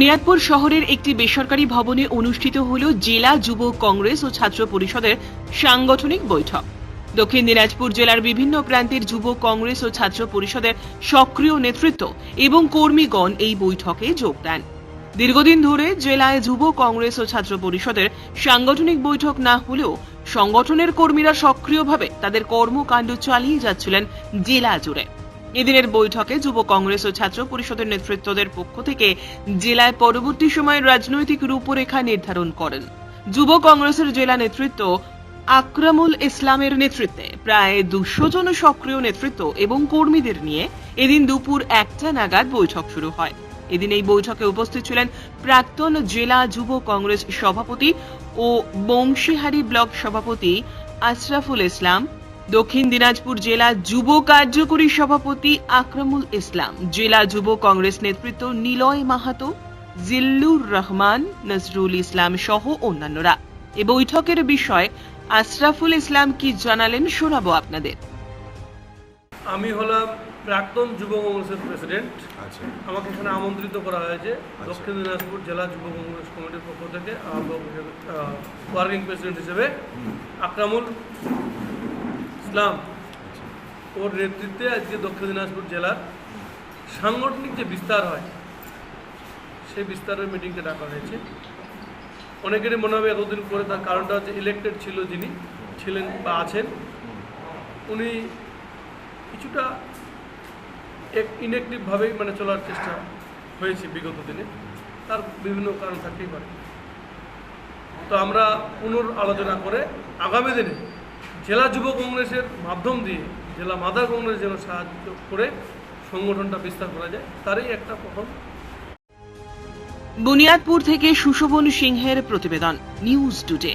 বুনিয়াদপুর শহরের একটি বেসরকারি ভবনে অনুষ্ঠিত হল জেলা যুব কংগ্রেস ও ছাত্র পরিষদের সাংগঠনিক বৈঠক। দক্ষিণ দিনাজপুর জেলার বিভিন্ন প্রান্তের যুব কংগ্রেস ও ছাত্র পরিষদের সক্রিয় নেতৃত্ব এবং কর্মীগণ এই বৈঠকে যোগ দেন। দীর্ঘদিন ধরে জেলায় যুব কংগ্রেস ও ছাত্র পরিষদের সাংগঠনিক বৈঠক না হলেও সংগঠনের কর্মীরা সক্রিয়ভাবে তাদের কর্মকাণ্ড চালিয়ে যাচ্ছিলেন জেলা জুড়ে। এদিনের বৈঠকে যুব কংগ্রেস ও ছাত্র পরিষদের নেতৃত্বদের পক্ষ থেকে জেলায় পরবর্তী সময়ের রাজনৈতিক রূপরেখা নির্ধারণ করেন। যুব কংগ্রেসের জেলা নেতৃত্ব আকরামুল ইসলামের নেতৃত্বে প্রায় দুশো জন সক্রিয় নেতৃত্ব এবং কর্মীদের নিয়ে এদিন দুপুর একটা নাগাদ বৈঠক শুরু হয়। এদিন এই বৈঠকে উপস্থিত ছিলেন প্রাক্তন জেলা যুব কংগ্রেস সভাপতি ও বংশীহারি ব্লক সভাপতি আশরাফুল ইসলাম দক্ষিণ দিনাজপুর জেলা যুব কার্যকরী সভাপতি আকরামুল ইসলাম জেলা যুব কংগ্রেস নেতৃত্ব নিলয় মাহাতো জিল্লুর রহমান নজরুল ইসলাম সহ অন্যান্যরা। এ বৈঠকের বিষয়ে আশরাফুল ইসলাম কি জানালেন শোনাবো আপনাদের। আমি হলাম প্রাক্তন যুব কংগ্রেসের প্রেসিডেন্ট। আচ্ছা। আমাকে এখানে আমন্ত্রিত করা হয়েছে দক্ষিণ দিনাজপুর জেলা যুব কংগ্রেস কমিটির পক্ষ থেকে ওয়ার্কিং প্রেসিডেন্ট হিসেবে আকরামুল। ইসলাম ওর নেতৃত্বে আজকে দক্ষিণ দিনাজপুর জেলার সাংগঠনিক যে বিস্তার হয়, সেই বিস্তারের মিটিংটা ডাকা হয়েছে। অনেকেরই মনে হবে এতদিন পরে তার কারণটা হচ্ছে ইলেক্টেড ছিল যিনি ছিলেন বা আছেন, উনি কিছুটা এক ইনঅ্যাক্টিভভাবেই মানে চলার চেষ্টা হয়েছে বিগত দিনে। তার বিভিন্ন কারণ থাকতেই পারে। তো আমরা পুনর আলোচনা করে আগামী দিনে জেলা যুব কংগ্রেসের মাধ্যম দিয়ে জেলা মাদার কংগ্রেস যেন সাহায্য করে সংগঠনটা বিস্তার করা যায়, তারই একটা প্রথম। বুনিয়াদপুর থেকে সুশোভন সিংহের প্রতিবেদন, নিউজ টুডে।